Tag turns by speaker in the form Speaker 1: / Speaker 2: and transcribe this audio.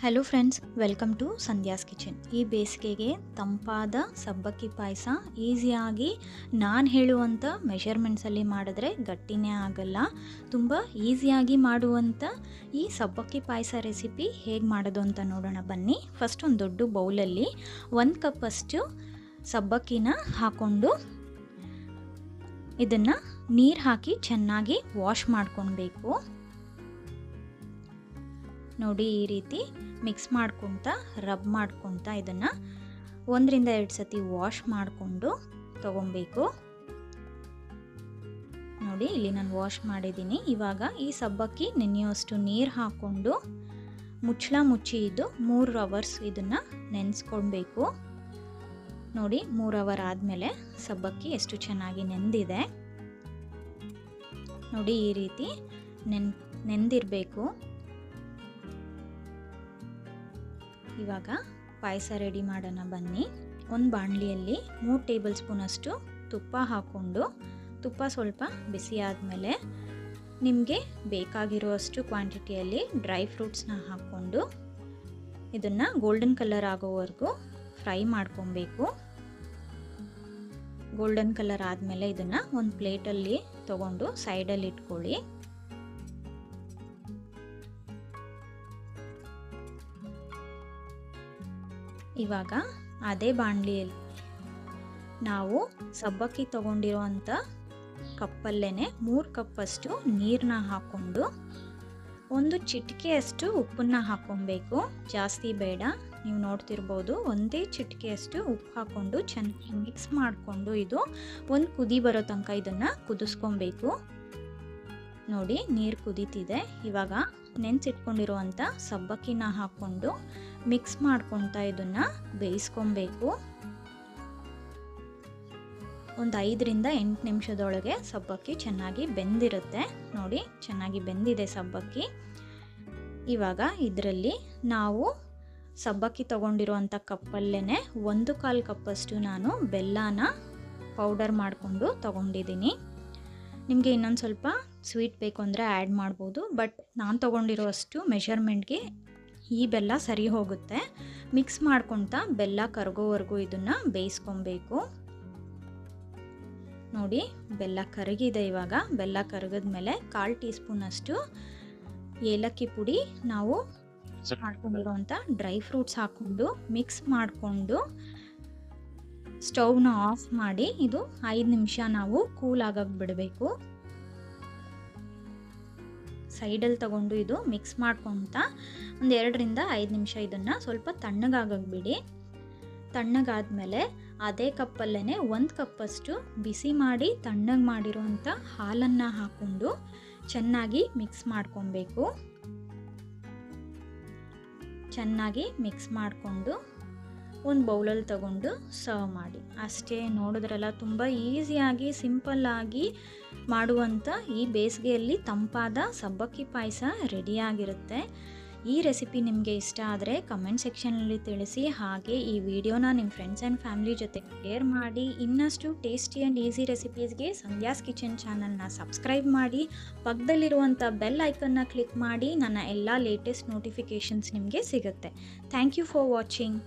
Speaker 1: Hello friends welcome to Sandhya's kitchen ಈ ಬೇಸಿಗೆಗೆ ತಂಪಾದ ಸಬ್ಬಕ್ಕಿ ಪಾಯಸ ಈಸಿಯಾಗಿ ನಾನು ಹೇಳುವಂಥ ಮೆಷರ್ಮೆಂಟ್ಸಲ್ಲಿ ಮಾಡಿದ್ರೆ ಗಟ್ಟಿನೇ ಆಗಲ್ಲ. ತುಂಬ ಈಸಿಯಾಗಿ ಮಾಡುವಂಥ ಈ ಸಬ್ಬಕ್ಕಿ ಪಾಯಸ ರೆಸಿಪಿ ಹೇಗೆ ಮಾಡೋದು ಅಂತ ನೋಡೋಣ. ಬನ್ನಿ. ಫಸ್ಟ್ ಒಂದು ದೊಡ್ಡ ಬೌಲಲ್ಲಿ ಒಂದು ಕಪ್ಪಷ್ಟು ಸಬ್ಬಕ್ಕಿನ ಹಾಕ್ಕೊಂಡು ಇದನ್ನು ನೀರು ಹಾಕಿ ಚೆನ್ನಾಗಿ ವಾಶ್ ಮಾಡ್ಕೊಳ್ಬೇಕು ನೋಡಿ ಈ ರೀತಿ ಮಿಕ್ಸ್ ಮಾಡ್ಕೊತ ರಬ್ ಮಾಡ್ಕೊತ ಇದನ್ನು ಒಂದರಿಂದ ಎರಡು ಸತಿ ವಾಶ್ ಮಾಡಿಕೊಂಡು ತೊಗೊಬೇಕು ನೋಡಿ ಇಲ್ಲಿ ನಾನು ವಾಶ್ ಮಾಡಿದ್ದೀನಿ. ಇವಾಗ ಈ ಸಬ್ಬಕ್ಕಿ ನೆನೆಯೋಷ್ಟು ನೀರು ಹಾಕ್ಕೊಂಡು ಮುಚ್ಚಳ ಮುಚ್ಚಿ ಇದ್ದು ಮೂರು ಅವರ್ಸ್ ಇದನ್ನು ನೆನೆಸ್ಕೊಳ್ಬೇಕು. ನೋಡಿ ಮೂರು ಅವರ್ ಆದಮೇಲೆ ಸಬ್ಬಕ್ಕಿ ಎಷ್ಟು ಚೆನ್ನಾಗಿ ನೆಂದಿದೆ. ನೋಡಿ ಈ ರೀತಿ ನೆನ್ ನೆಂದಿರಬೇಕು. ಇವಾಗ ಪಾಯಸ ರೆಡಿ ಮಾಡೋಣ ಬನ್ನಿ. ಒಂದು ಬಾಣಲಿಯಲ್ಲಿ ಮೂರು ಟೇಬಲ್ ಸ್ಪೂನಷ್ಟು ತುಪ್ಪ ಹಾಕ್ಕೊಂಡು ತುಪ್ಪ ಸ್ವಲ್ಪ ಬಿಸಿ ಆದಮೇಲೆ ನಿಮಗೆ ಬೇಕಾಗಿರುವಷ್ಟು ಕ್ವಾಂಟಿಟಿಯಲ್ಲಿ ಡ್ರೈ ಫ್ರೂಟ್ಸ್ನ ಹಾಕ್ಕೊಂಡು ಇದನ್ನು ಗೋಲ್ಡನ್ ಕಲರ್ ಆಗೋವರೆಗೂ ಫ್ರೈ ಮಾಡ್ಕೊಬೇಕು. ಗೋಲ್ಡನ್ ಕಲರ್ ಆದಮೇಲೆ ಇದನ್ನು ಒಂದು ಪ್ಲೇಟಲ್ಲಿ ತೊಗೊಂಡು ಸೈಡಲ್ಲಿ ಇಟ್ಕೊಳ್ಳಿ. ಇವಾಗ ಅದೇ ಬಾಣಲಿಯಲ್ಲಿ. ನಾವು ಸಬ್ಬಕ್ಕಿ ತೊಗೊಂಡಿರೋವಂಥ ಕಪ್ಪಲ್ಲೇ ಮೂರು ಕಪ್ಪಷ್ಟು ನೀರನ್ನ ಹಾಕ್ಕೊಂಡು ಒಂದು ಚಿಟಿಕೆಯಷ್ಟು ಉಪ್ಪನ್ನು ಹಾಕ್ಕೊಬೇಕು ಜಾಸ್ತಿ ಬೇಡ. ನೀವು ನೋಡ್ತಿರ್ಬೋದು ಒಂದೇ ಚಿಟಿಕೆಯಷ್ಟು ಉಪ್ಪು ಹಾಕ್ಕೊಂಡು ಚೆನ್ನಾಗಿ ಮಿಕ್ಸ್ ಮಾಡಿಕೊಂಡು ಇದು ಒಂದು ಕುದಿ ಬರೋ ತನಕ ಇದನ್ನು ಕುದಿಸ್ಕೊಬೇಕು. ನೋಡಿ ನೀರು ಕುದೀತಿದೆ. ಇವಾಗ ನೆನೆಸಿಟ್ಕೊಂಡಿರುವಂಥ ಸಬ್ಬಕ್ಕಿನ ಹಾಕ್ಕೊಂಡು ಮಿಕ್ಸ್ ಮಾಡ್ಕೊತಾ ಇದನ್ನು ಬೇಯಿಸ್ಕೊಬೇಕು. ಒಂದು ಐದರಿಂದ ಎಂಟು ನಿಮಿಷದೊಳಗೆ ಸಬ್ಬಕ್ಕಿ ಚೆನ್ನಾಗಿ ಬೆಂದಿರುತ್ತೆ. ನೋಡಿ, ಚೆನ್ನಾಗಿ ಬೆಂದಿದೆ ಸಬ್ಬಕ್ಕಿ. ಇವಾಗ ಇದರಲ್ಲಿ ನಾವು ಸಬ್ಬಕ್ಕಿ ತಗೊಂಡಿರುವಂಥ ಕಪ್ಪಲ್ಲೇ ಒಂದು ಕಾಲು ಕಪ್ಪಷ್ಟು ನಾನು ಬೆಲ್ಲನ ಪೌಡರ್ ಮಾಡಿಕೊಂಡು ತೊಗೊಂಡಿದ್ದೀನಿ. ನಿಮಗೆ ಇನ್ನೊಂದು ಸ್ವಲ್ಪ ಸ್ವೀಟ್ ಬೇಕು ಅಂದರೆ ಆ್ಯಡ್ ಮಾಡ್ಬೋದು, ಬಟ್ ನಾನು ತೊಗೊಂಡಿರೋಷ್ಟು ಮೆಷರ್ಮೆಂಟ್ಗೆ ಈ ಬೆಲ್ಲ ಸರಿ ಹೋಗುತ್ತೆ. ಮಿಕ್ಸ್ ಮಾಡ್ಕೊತಾ ಬೆಲ್ಲ ಕರಗೋವರೆಗೂ ಇದನ್ನು ಬೇಯಿಸ್ಕೊಬೇಕು. ನೋಡಿ, ಬೆಲ್ಲ ಕರಗಿದೆ ಇವಾಗ. ಬೆಲ್ಲ ಕರಗಿದ್ಮೇಲೆ ಕಾಲು ಟೀ ಸ್ಪೂನಷ್ಟು ಏಲಕ್ಕಿ ಪುಡಿ ನಾವು ಮಾಡ್ಕೊಂಡಿರೋಂಥ ಡ್ರೈ ಫ್ರೂಟ್ಸ್ ಹಾಕ್ಕೊಂಡು ಮಿಕ್ಸ್ ಮಾಡಿಕೊಂಡು ಸ್ಟೌವ್ನ ಆಫ್ ಮಾಡಿ ಇದು ಐದು ನಿಮಿಷ ನಾವು ಕೂಲ್ ಆಗಕ್ಕೆ ಬಿಡಬೇಕು. ಸೈಡಲ್ಲಿ ತಗೊಂಡು ಇದು ಮಿಕ್ಸ್ ಮಾಡ್ಕೊತ ಒಂದು ಎರಡರಿಂದ ಐದು ನಿಮಿಷ ಇದನ್ನು ಸ್ವಲ್ಪ ತಣ್ಣಗಾಗಕ್ಕೆ ಬಿಡಿ ತಣ್ಣಗಾದ್ಮೇಲೆ ಅದೇ ಕಪ್ಪಲ್ಲೇ ಒಂದು ಕಪ್ಪಷ್ಟು ಬಿಸಿ ಮಾಡಿ ತಣ್ಣಗೆ ಮಾಡಿರೋಂಥ ಹಾಲನ್ನು ಹಾಕ್ಕೊಂಡು ಚೆನ್ನಾಗಿ ಮಿಕ್ಸ್ ಮಾಡ್ಕೊಬೇಕು. ಚೆನ್ನಾಗಿ ಮಿಕ್ಸ್ ಮಾಡಿಕೊಂಡು ಒಂದು ಬೌಲಲ್ಲಿ ತಗೊಂಡು ಸರ್ವ್ ಮಾಡಿ. ಅಷ್ಟೇ ನೋಡಿದ್ರಲ್ಲ, ತುಂಬ ಈಸಿಯಾಗಿ, ಸಿಂಪಲ್ಲಾಗಿ ಮಾಡುವಂಥ ಈ ಬೇಸಿಗೆಯಲ್ಲಿ ತಂಪಾದ ಸಬ್ಬಕ್ಕಿ ಪಾಯಸ ರೆಡಿಯಾಗಿರುತ್ತೆ. ಈ ರೆಸಿಪಿ ನಿಮಗೆ ಇಷ್ಟ ಆದರೆ ಕಮೆಂಟ್ ಸೆಕ್ಷನಲ್ಲಿ ತಿಳಿಸಿ. ಹಾಗೆ ಈ ವಿಡಿಯೋನ ನಿಮ್ಮ ಫ್ರೆಂಡ್ಸ್ ಆ್ಯಂಡ್ ಫ್ಯಾಮಿಲಿ ಜೊತೆ ಶೇರ್ ಮಾಡಿ. ಇನ್ನಷ್ಟು ಟೇಸ್ಟಿ ಆ್ಯಂಡ್ ಈಸಿ ರೆಸಿಪೀಸ್ಗೆ ಸಂಧ್ಯಾಸ್ ಕಿಚನ್ ಚಾನಲ್ನ ಸಬ್ಸ್ಕ್ರೈಬ್ ಮಾಡಿ. ಪಕ್ಕದಲ್ಲಿರುವಂಥ ಬೆಲ್ ಐಕನ್ನ ಕ್ಲಿಕ್ ಮಾಡಿ. ನನ್ನ ಎಲ್ಲ ಲೇಟೆಸ್ಟ್ ನೋಟಿಫಿಕೇಷನ್ಸ್ ನಿಮಗೆ ಸಿಗುತ್ತೆ. Thank you for watching